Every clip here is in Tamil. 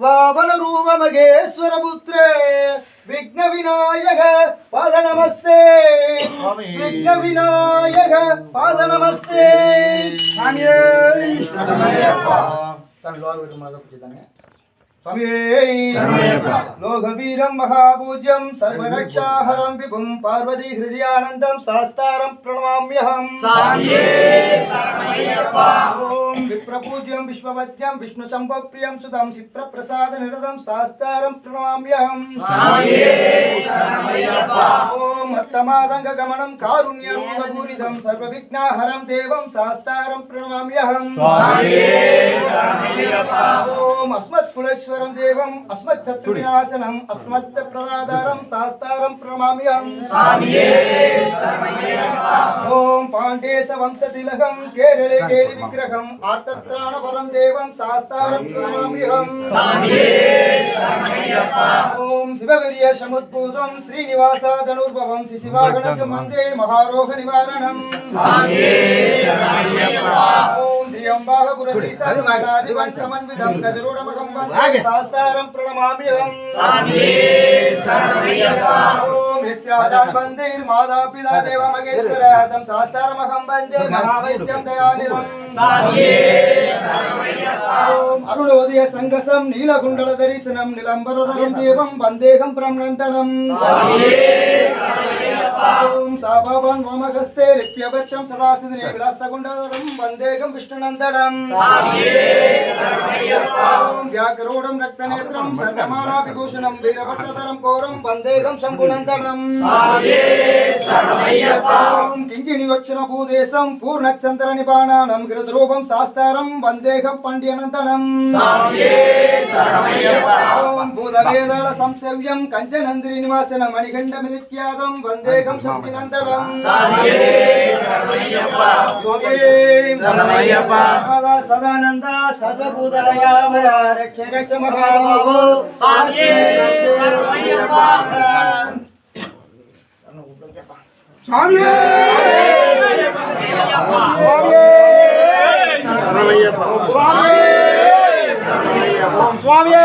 சாந்தி மாறபொன் மூஷிகவாகன மோதகஸ்தே சாமரகர்ண விலாம்பித சூத்ர வாமன ரூப மகேஸ்வர புத்திர விக்ன விநாயக பாத நமஸ்தே விக்ன விநாயக பாத நமஸ்தே சாமியே சாமி லோக வீரம் மாதா பூஜை தானே लोकवीरं महापूज्यं सर्वरक्षाहरं विभुं पार्वती हृदयानन्दं शास्तारं प्रणमाम्यहम् ॐ विप्रपूज्यं विश्ववद्यं विष्णुशम्भप्रियं सुतं क्षिप्रप्रसादनिरदं शास्तारं प्रणमाम्यहम् ॐ हत्तमादङ्गगमनं कारुण्यं सर्वविघ्नाहरं देवं शास्तारं प्रणमाम्यहम् ॐ अस्मत्कुलक्ष పరమేశ్వరం దేవం అస్మచ్చత్రుడినాశనం అస్మస్త ప్రదాదారం శాస్తారం ప్రణమామ్యం ఓం పాండేశ వంశ తిలకం కేరళే కేలి విగ్రహం ఆర్తత్రాణ పరం దేవం శాస్తారం ప్రణామ్యహం. ఓం శివవీర్య సముద్భూతం శ్రీనివాస ధనుర్భవం శిశివాగణక మందే మహారోగ నివారణం. ఓం మాదా வந்தே சாஸ்தாரம் பிரணமாம்யஹம் ஓம் யஸ்யாதாம் வந்தேர் மாதா பிதா தேவ மகேஸ்வர தம் சாஸ்தாரமகம் வந்தே மகாவைத்யம் தயாநிதம் ஓம் அருளோதய சங்கசம் நீலகுண்டல தரிசனம் நிலம்பரதரம் தேவம் வந்தேகம் பிரம்னந்தனம் ஓம் சாபவன் மமகஸ்தே ரிப்யபச்சம் சதாசிதனே விலாசகுண்டலம் வந்தேகம் விஷ்ணுநந்தனம் வியாகரோடம் ரக்தநேத்திரம் சர்வமானா விபூஷணம் வீரபட்டதரம் கோரம் வந்தேகம் சம்புநந்தனம் ஓம் கிங்கிணி வச்சுன பூதேசம் பூர்ணச்சந்திர நிபானானம் கிருதரூபம் சாஸ்தாரம் வந்தேகம் பண்டியனந்தனம் ஓம் பூதவேதாள சம்சவ்யம் கஞ்சநந்திரி நிவாசனம் மணிகண்டமிதித்யாதம் வந்தேகம் சக்திநந்தனம். சதா சதானந்தா சர்வபூதலயாமர ரட்ச ரட்ச மகாபாவோ சாமியே சுவாமியே ஓம் சுவாமியே சுவாமியே. சுவாமியே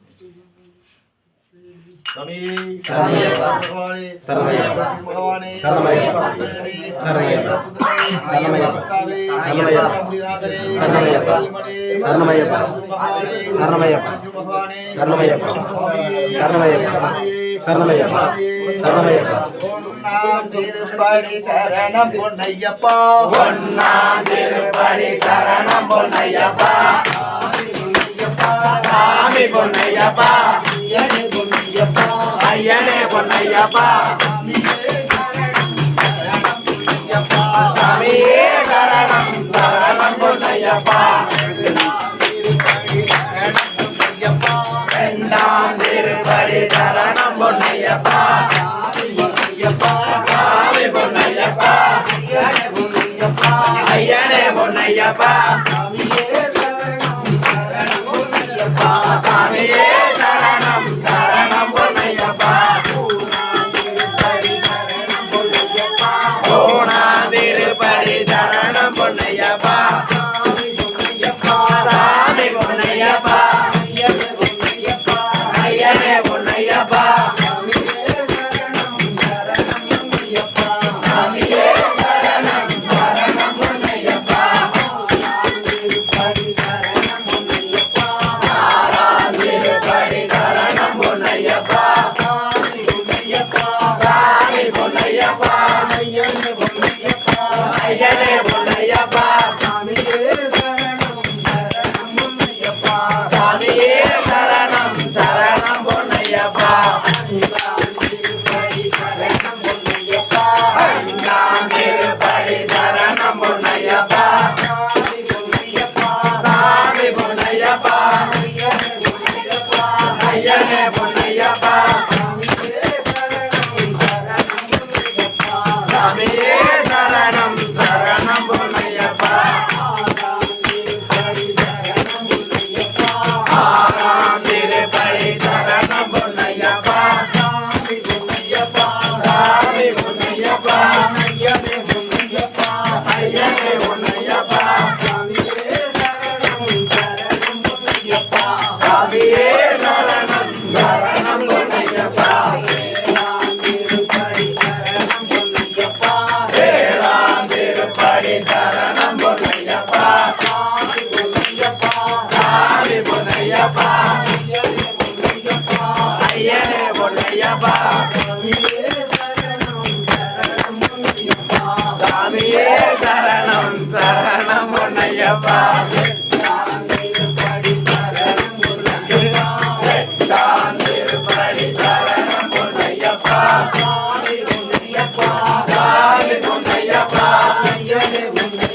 சரணம் பொன்னையப்பா திருப்படி சரணம் பொன்னையப்பா சாமி பொன்னையப்பா ஐயனே பொன்னையப்பா. சாமியே சரணம் சரணம் பொன்னையப்பா. ரெண்டாம் திருப்படி சரணம் பொன்னையப்பா. சாமி பொன்னையப்பா. ஐயனே பொன்னையப்பா. போனாதிருப்படி Rock.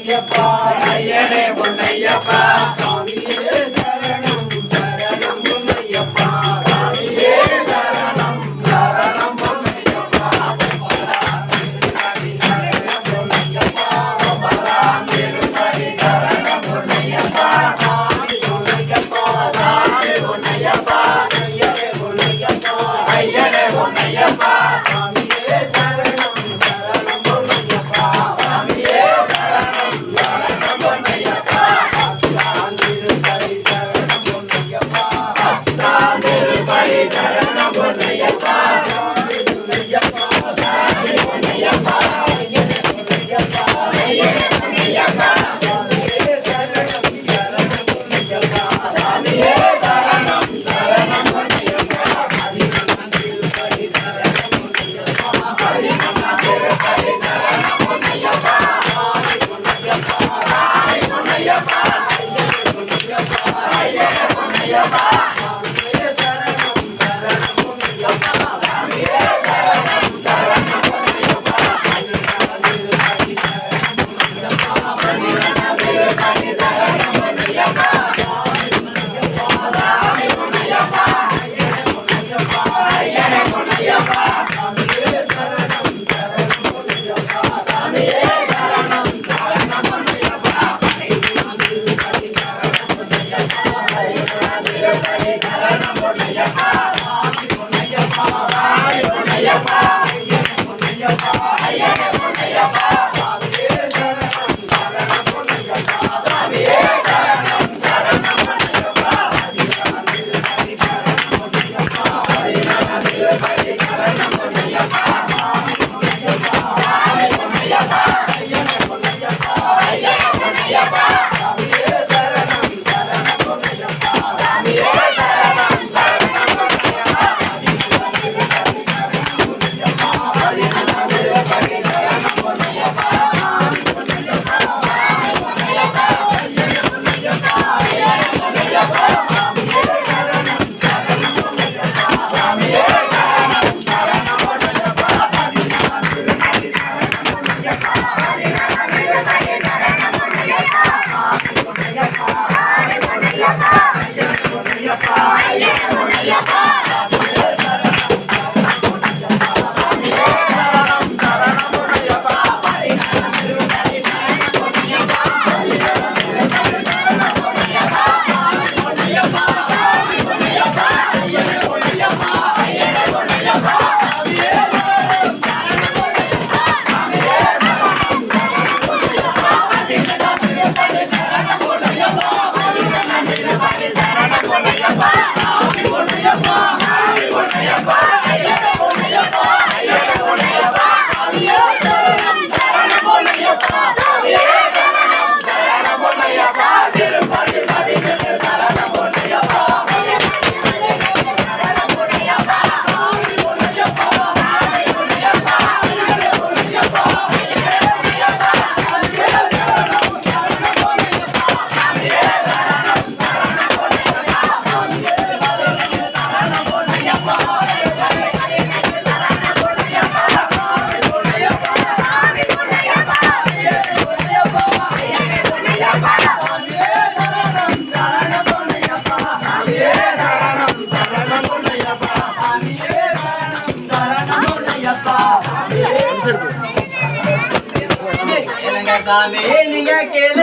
ஐயனே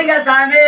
சாமி நீங்க கேளுங்க சாமி நீங்க